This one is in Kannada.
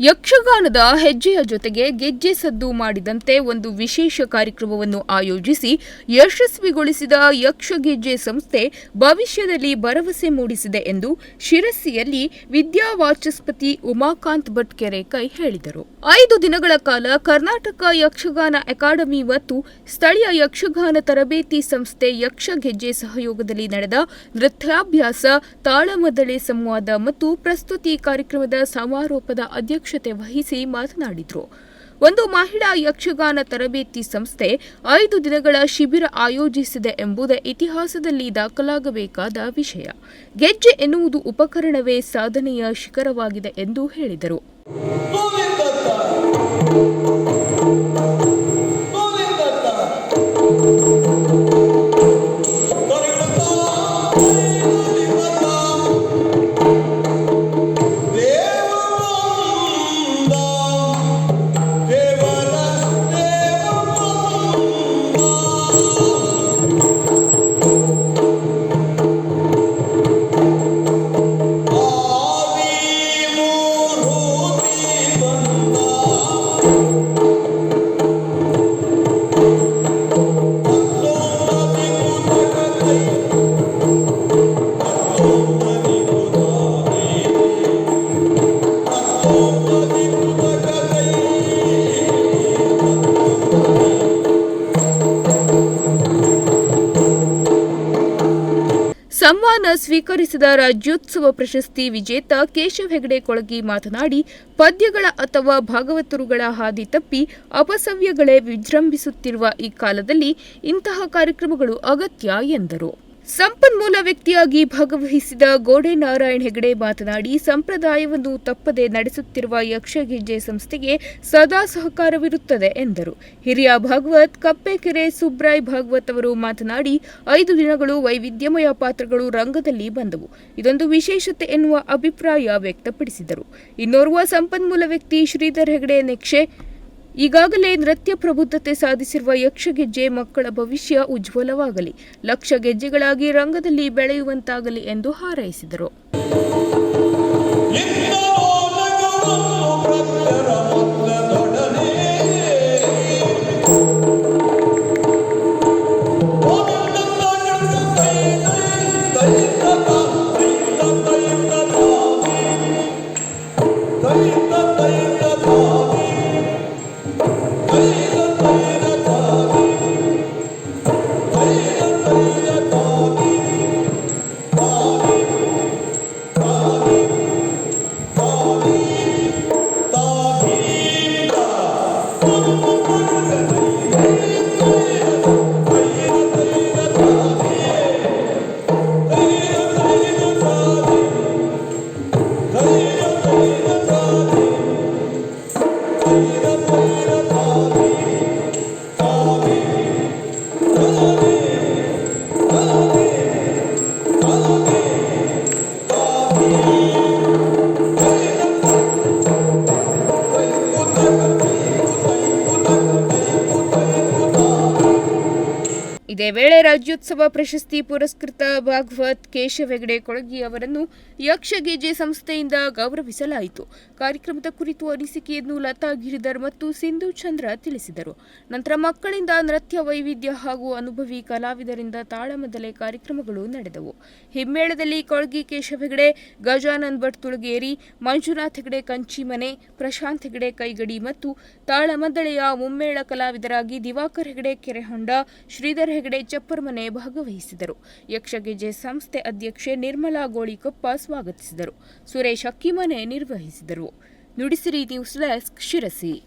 ಯಕ್ಷಗಾನದ ಹೆಜ್ಜೆಯ ಜೊತೆಗೆ ಗೆಜ್ಜೆ ಸದ್ದು ಮಾಡಿದಂತೆ ಒಂದು ವಿಶೇಷ ಕಾರ್ಯಕ್ರಮವನ್ನು ಆಯೋಜಿಸಿ ಯಶಸ್ವಿಗೊಳಿಸಿದ ಯಕ್ಷಗೆಜ್ಜೆ ಸಂಸ್ಥೆ ಭವಿಷ್ಯದಲ್ಲಿ ಭರವಸೆ ಮೂಡಿಸಿದೆ ಎಂದು ಶಿರಸಿಯಲ್ಲಿ ವಿದ್ಯಾವಾಚಸ್ಪತಿ ಉಮಾಕಾಂತ್ ಭಟ್ ಕೆರೆಕೈ ಹೇಳಿದರು. ಐದು ದಿನಗಳ ಕಾಲ ಕರ್ನಾಟಕ ಯಕ್ಷಗಾನ ಅಕಾಡೆಮಿ ಮತ್ತು ಸ್ಥಳೀಯ ಯಕ್ಷಗಾನ ತರಬೇತಿ ಸಂಸ್ಥೆ ಯಕ್ಷಗೆಜ್ಜೆ ಸಹಯೋಗದಲ್ಲಿ ನಡೆದ ನೃತ್ಯಾಭ್ಯಾಸ, ತಾಳಮದಳೆ ಸಂವಾದ ಮತ್ತು ಪ್ರಸ್ತುತಿ ಕಾರ್ಯಕ್ರಮದ ಸಮಾರೋಪದ ಅಧ್ಯಕ್ಷತೆ ವಹಿಸಿ ಮಾತನಾಡಿದರು. ಒಂದು ಮಹಿಳಾ ಯಕ್ಷಗಾನ ತರಬೇತಿ ಸಂಸ್ಥೆ ಐದು ದಿನಗಳ ಶಿಬಿರ ಆಯೋಜಿಸಿದೆ ಎಂಬುದೇ ಇತಿಹಾಸದಲ್ಲಿ ದಾಖಲಾಗಬೇಕಾದ ವಿಷಯ. ಗೆಜ್ಜೆ ಎನ್ನುವುದು ಉಪಕರಣವೇ ಸಾಧನೆಯ ಶಿಖರವಾಗಿದೆ ಎಂದು ಹೇಳಿದರು. ಸಮ್ಮಾನ ಸ್ವೀಕರಿಸಿದ ರಾಜ್ಯೋತ್ಸವ ಪ್ರಶಸ್ತಿ ವಿಜೇತ ಕೇಶವ ಹೆಗಡೆ ಕೊಳಗಿ ಮಾತನಾಡಿ, ಪದ್ಯಗಳ ಅಥವಾ ಭಾಗವತರುಗಳ ಹಾದಿ ತಪ್ಪಿ ಅಪಸವ್ಯಗಳೇ ವಿಜೃಂಭಿಸುತ್ತಿರುವ ಈ ಕಾಲದಲ್ಲಿ ಇಂತಹ ಕಾರ್ಯಕ್ರಮಗಳು ಅಗತ್ಯ ಎಂದರು. ಸಂಪನ್ಮೂಲ ವ್ಯಕ್ತಿಯಾಗಿ ಭಾಗವಹಿಸಿದ ಗೋಡೆ ನಾರಾಯಣ್ ಹೆಗಡೆ ಮಾತನಾಡಿ, ಸಂಪ್ರದಾಯವನ್ನು ತಪ್ಪದೆ ನಡೆಸುತ್ತಿರುವ ಯಕ್ಷಗೆಜ್ಜೆ ಸಂಸ್ಥೆಗೆ ಸದಾ ಸಹಕಾರವಿರುತ್ತದೆ ಎಂದರು. ಹಿರಿಯ ಭಾಗವತ್ ಕಪ್ಪೆಕೆರೆ ಸುಬ್ರಾಯ್ ಭಾಗವತ್ ಅವರು ಮಾತನಾಡಿ, ಐದು ದಿನಗಳು ವೈವಿಧ್ಯಮಯ ಪಾತ್ರಗಳು ರಂಗದಲ್ಲಿ ಬಂದವು. ಇದೊಂದು ವಿಶೇಷತೆ ಎನ್ನುವ ಅಭಿಪ್ರಾಯ ವ್ಯಕ್ತಪಡಿಸಿದರು. ಇನ್ನೋರ್ವ ಸಂಪನ್ಮೂಲ ವ್ಯಕ್ತಿ ಶ್ರೀಧರ್ ಹೆಗಡೆ ನೆಕ್ಷೆ ಈಗಾಗಲೇ ನೃತ್ಯ ಪ್ರಬುದ್ಧತೆ ಸಾಧಿಸಿರುವ ಯಕ್ಷಗೆಜ್ಜೆ ಮಕ್ಕಳ ಭವಿಷ್ಯ ಉಜ್ವಲವಾಗಲಿ. ಲಕ್ಷ ಗೆಜ್ಜೆಗಳಾಗಿ ರಂಗದಲ್ಲಿ ಬೆಳೆಯುವಂತಾಗಲಿ ಎಂದು ಹಾರೈಸಿದರು. ಇದೇ ವೇಳೆ ರಾಜ್ಯೋತ್ಸವ ಪ್ರಶಸ್ತಿ ಪುರಸ್ಕೃತ ಭಾಗವತ್ ಕೇಶವ ಹೆಗಡೆ ಕೊಳಗಿ ಅವರನ್ನು ಯಕ್ಷಗೆಜೆ ಸಂಸ್ಥೆಯಿಂದ ಗೌರವಿಸಲಾಯಿತು. ಕಾರ್ಯಕ್ರಮದ ಕುರಿತು ಅನಿಸಿಕೆಯನ್ನು ಲತಾ ಗಿರಿಧರ್ ಮತ್ತು ಸಿಂಧು ಚಂದ್ರ ತಿಳಿಸಿದರು. ನಂತರ ಮಕ್ಕಳಿಂದ ನೃತ್ಯ ವೈವಿಧ್ಯ ಹಾಗೂ ಅನುಭವಿ ಕಲಾವಿದರಿಂದ ತಾಳಮದಲೆ ಕಾರ್ಯಕ್ರಮಗಳು ನಡೆದವು. ಹಿಮ್ಮೇಳದಲ್ಲಿ ಕೊಳಗಿ ಕೇಶವ ಹೆಗಡೆ ಗಜಾನಂದ್ ಭಟ್ ತುಳಗೇರಿ, ಮಂಜುನಾಥ್ ಹೆಗಡೆ ಕಂಚಿಮನೆ, ಪ್ರಶಾಂತ್ ಹೆಗಡೆ ಕೈಗಡಿ ಮತ್ತು ತಾಳಮದ್ದಳೆಯ ಮುಮ್ಮೇಳ ಕಲಾವಿದರಾಗಿ ದಿವಾಕರ್ ಹೆಗಡೆ ಕೆರೆಹೊಂಡ, ಶ್ರೀಧರ್ ಹೆಗಡೆ ಚಪ್ಪರ್ಮನೆ ಭಾಗವಹಿಸಿದರು. ಯಕ್ಷಗೆಜೆ ಸಂಸ್ಥೆ ಅಧ್ಯಕ್ಷೆ ನಿರ್ಮಲಾ ಗೋಳಿಕೊಪ್ಪ ಸ್ವಾಗತಿಸಿದರು. ಸುರೇಶ್ ಅಕ್ಕಿಮನೆ ನಿರ್ವಹಿಸಿದರು. Nudisiri news desk Sirsi.